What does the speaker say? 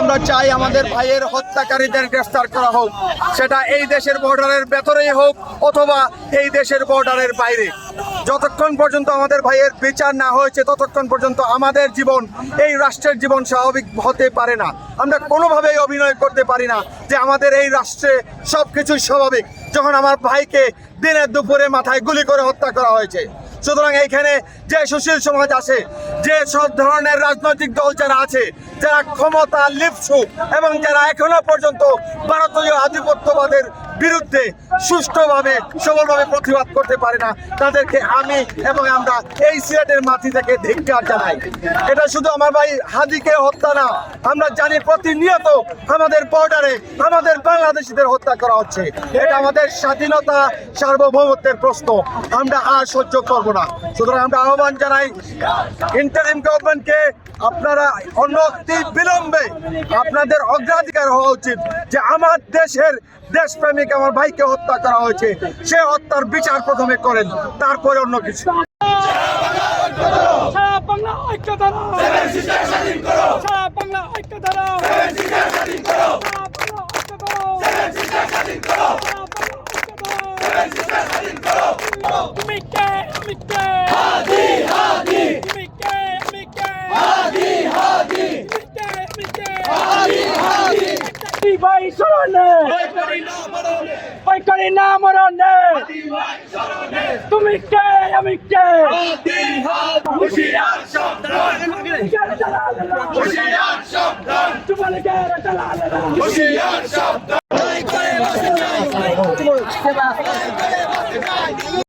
আমরা চাই আমাদের ভাইয়ের হত্যাকারীদের গ্রেফতার করা হোক। সেটা এই দেশের বর্ডারের ভেতরেই হোক অথবা এই দেশের বর্ডারের বাইরে। যতক্ষণ পর্যন্ত আমাদের ভাইয়ের বিচার না হয়েছে, ততক্ষণ পর্যন্ত আমাদের জীবন, এই রাষ্ট্রের জীবন স্বাভাবিক হতে পারে না। আমরা কোনোভাবেই অভিনয় করতে পারি না যে আমাদের এই রাষ্ট্রে সব কিছুই স্বাভাবিক, যখন আমার ভাইকে দিনের দুপুরে মাথায় গুলি করে হত্যা করা হয়েছে। সুতরাং এইখানে যে সুশীল সমাজ আছে, যে সব ধরনের রাজনৈতিক দল যারা আছে, যারা ক্ষমতা লিপসু এবং যারা এখনও পর্যন্ত ভারতীয় আধিপত্যবাদের বিরুদ্ধে সুষ্ঠুভাবে, সবলভাবে প্রতিবাদ করতে পারে না। তাদেরকে আমি এবং আমরা এই সিলেটের মাটি থেকে ধিক্কার জানাই। এটা শুধু আমার ভাই হাদিকে হত্যা না, আমরা জানি প্রতিনিয়ত আমাদের বর্ডারে আমাদের বাংলাদেশিদের হত্যা করা হচ্ছে। এটা আমাদের স্বাধীনতা, সার্বভৌমত্বের প্রশ্ন। আমরা আর সহ্য করব না। সুতরাং আমরা আহ্বান জানাই ইন্টারিম গভর্নমেন্টকে আপনারা অনতি বিলম্বে আপনাদের অগ্রাধিকার হওয়া উচিত যে আমার দেশের দেশপ্রেমিক আমার ভাইকে হত্যা করা হয়েছে। সে হত্যার বিচার প্রথমে করেন, তারপরে অন্য কিছু। ঐক্য ঐক্য সারা বাংলা ঐক্য ধরো তুমি কে আমি কে হাদি হাদি তুমি কে আমি কে হাদি হাদি তুমি কে আমি কে হাদি হাদি ভাই শরণে। ভাই করি না মরণে। তুমি কে? আমি কে? হুশিয়ার সাবধান হুশিয়ার সাবধান তোমার কে চালা